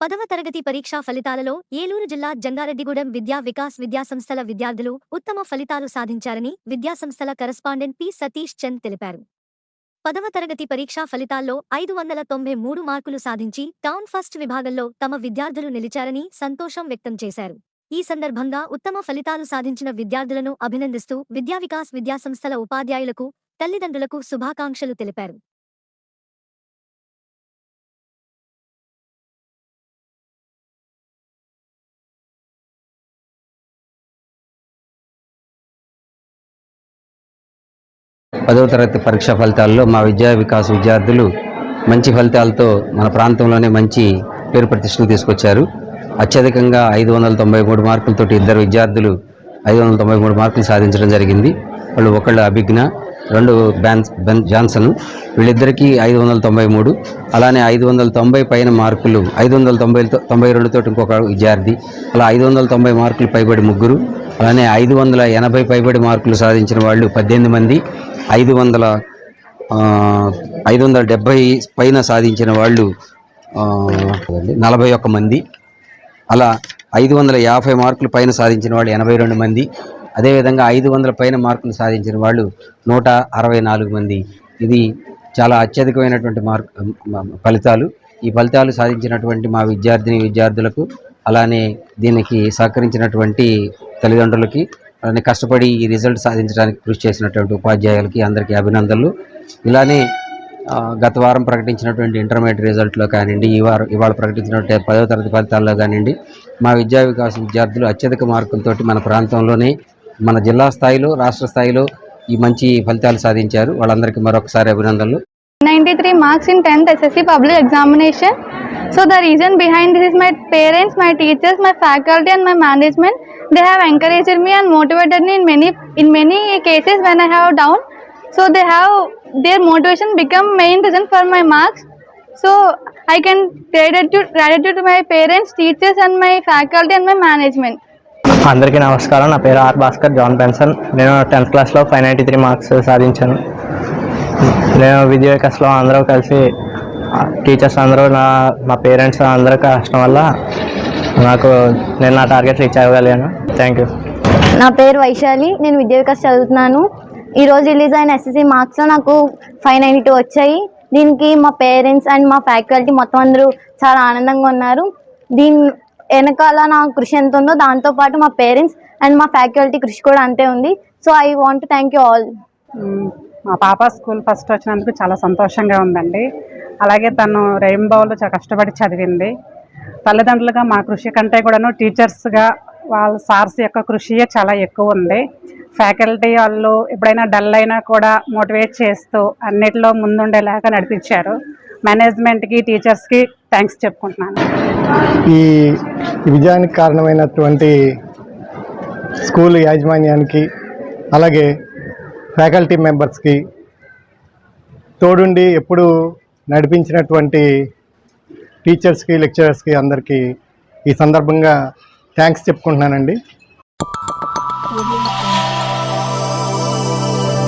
పదవ తరగతి పరీక్షా ఫలితాలలో ఏలూరు జిల్లా జంగారెడ్డిగూడెం విద్యా వికాస్ విద్యాసంస్థల విద్యార్థులు ఉత్తమ ఫలితాలు సాధించారని విద్యాసంస్థల కరస్పాండెంట్ పి. సతీష్ చంద్ తెలిపారు. పదవ తరగతి పరీక్షా ఫలితాల్లో ఐదు వందల తొంభై మూడు మార్కులు సాధించి టౌన్ ఫస్ట్ విభాగంలో తమ విద్యార్థులు నిలిచారని సంతోషం వ్యక్తం చేశారు. ఈ సందర్భంగా ఉత్తమ ఫలితాలు సాధించిన విద్యార్థులను అభినందిస్తూ విద్యావికాస్ విద్యాసంస్థల ఉపాధ్యాయులకు తల్లిదండ్రులకు శుభాకాంక్షలు తెలిపారు. పదవ తరగతి పరీక్ష ఫలితాల్లో మా విద్యా వికాస్ విద్యార్థులు మంచి ఫలితాలతో మన ప్రాంతంలోనే మంచి పేరు ప్రతిష్టలు తీసుకొచ్చారు. అత్యధికంగా ఐదు వందల తొంభై మూడు మార్కులతోటి ఇద్దరు విద్యార్థులు ఐదు వందల తొంభై మూడు మార్కులు సాధించడం జరిగింది. వాళ్ళు ఒకళ్ళు అభిజ్ఞ రెండు బ్యాన్స్ బెన్ జాన్సన్. వీళ్ళిద్దరికీ ఐదు వందల తొంభై మూడు. అలానే ఐదు వందల తొంభై పైన మార్కులు ఐదు వందల తొంభై తొంభై రెండుతో ఇంకొక విద్యార్థి. అలా ఐదు వందల తొంభై మార్కులు పైబడి ముగ్గురు. అలానే ఐదు వందల ఎనభై పైబడి మార్కులు సాధించిన వాళ్ళు పద్దెనిమిది మంది ఐదు వందల ఐదు వందల డెబ్భై పైన సాధించిన వాళ్ళు నలభై ఒక్క మంది. అలా ఐదు వందల యాభై మార్కులు పైన సాధించిన వాళ్ళు ఎనభై రెండు మంది. అదేవిధంగా ఐదు వందల పైన మార్కులు సాధించిన వాళ్ళు నూట అరవై నాలుగు మంది. ఇది చాలా అత్యధికమైనటువంటి మార్క్ ఫలితాలు. ఈ ఫలితాలు సాధించినటువంటి మా విద్యార్థిని విద్యార్థులకు అలానే దీనికి సహకరించినటువంటి తల్లిదండ్రులకి అలానే కష్టపడి ఈ రిజల్ట్ సాధించడానికి కృషి చేసినటువంటి ఉపాధ్యాయులకి అందరికీ అభినందనలు. ఇలానే గత వారం ప్రకటించినటువంటి ఇంటర్మీడియట్ రిజల్ట్లో కానివ్వండి ఈ వారం ఇవాళ ప్రకటించినటువంటి పదవ తరగతి ఫలితాల్లో కానివ్వండి మా విద్యా వికాస విద్యార్థులు అత్యధిక మార్కులతో మన ప్రాంతంలోనే మన జిల్లా స్థాయిలో రాష్ట్ర స్థాయిలో ఈ మంచి ఫలితాలు సాధించారు. వాళ్ళందరికీ మరొకసారి అభినందనలు. 93 marks in 10th SSC public examination. So the reason behind this is my parents my teachers my faculty and my management they have encouraged me and motivated me in many in many cases when I have down so they have their motivation become main reason for my marks so I can gratitude to my parents teachers and my faculty and my management అందరికీ నమస్కారం. నా పేరు R Bhaskar John Penson నేను tenth క్లాస్లో five ninety three marks సాధించాను. నేను విజయ్ కస్లో అందరూ కలిసి టీచర్స్ అందరూ నా మా పేరెంట్స్ అందరూ కష్టం వల్ల నాకు నేను నా టార్గెట్ రీచ్ అవ్వగలిగాను థ్యాంక్ యూ నా పేరు వైశాలి నేను విద్యా వికాస్ చదువుతున్నాను ఈరోజు రిలీజ్ అయిన ఎస్ఎస్సి మార్క్స్లో నాకు ఫైవ్ నైంటీ టూ వచ్చాయి. దీనికి మా పేరెంట్స్ అండ్ మా ఫ్యాకల్టీ మొత్తం అందరూ చాలా ఆనందంగా ఉన్నారు. దీని వెనకాల నా కృషి ఎంత ఉందో దాంతోపాటు మా పేరెంట్స్ అండ్ మా ఫ్యాకల్టీ కృషి కూడా అంతే ఉంది. So I want thank you all. మా పాప స్కూల్ ఫస్ట్ వచ్చినందుకు చాలా సంతోషంగా ఉందండి. అలాగే తను రెయిన్బోలో చాలా కష్టపడి చదివింది. తల్లిదండ్రులుగా మా కృషి కంటే కూడాను టీచర్స్గా వాళ్ళ సార్స్ యొక్క కృషియే చాలా ఎక్కువ ఉంది. ఫ్యాకల్టీ వాళ్ళు ఎప్పుడైనా డల్ అయినా కూడా మోటివేట్ చేస్తూ అన్నిటిలో ముందుండేలాగా నడిపించారు. మేనేజ్మెంట్కి టీచర్స్కి థ్యాంక్స్ చెప్పుకుంటున్నాను. ఈ విజయానికి కారణమైనటువంటి స్కూల్ యాజమాన్యానికి అలాగే ఫ్యాకల్టీ మెంబర్స్కి తోడుండి ఎప్పుడు నడిపించినటువంటి టీచర్స్కి లెక్చరర్స్కి అందరికీ ఈ సందర్భంగా థ్యాంక్స్ చెప్పుకుంటున్నానండి.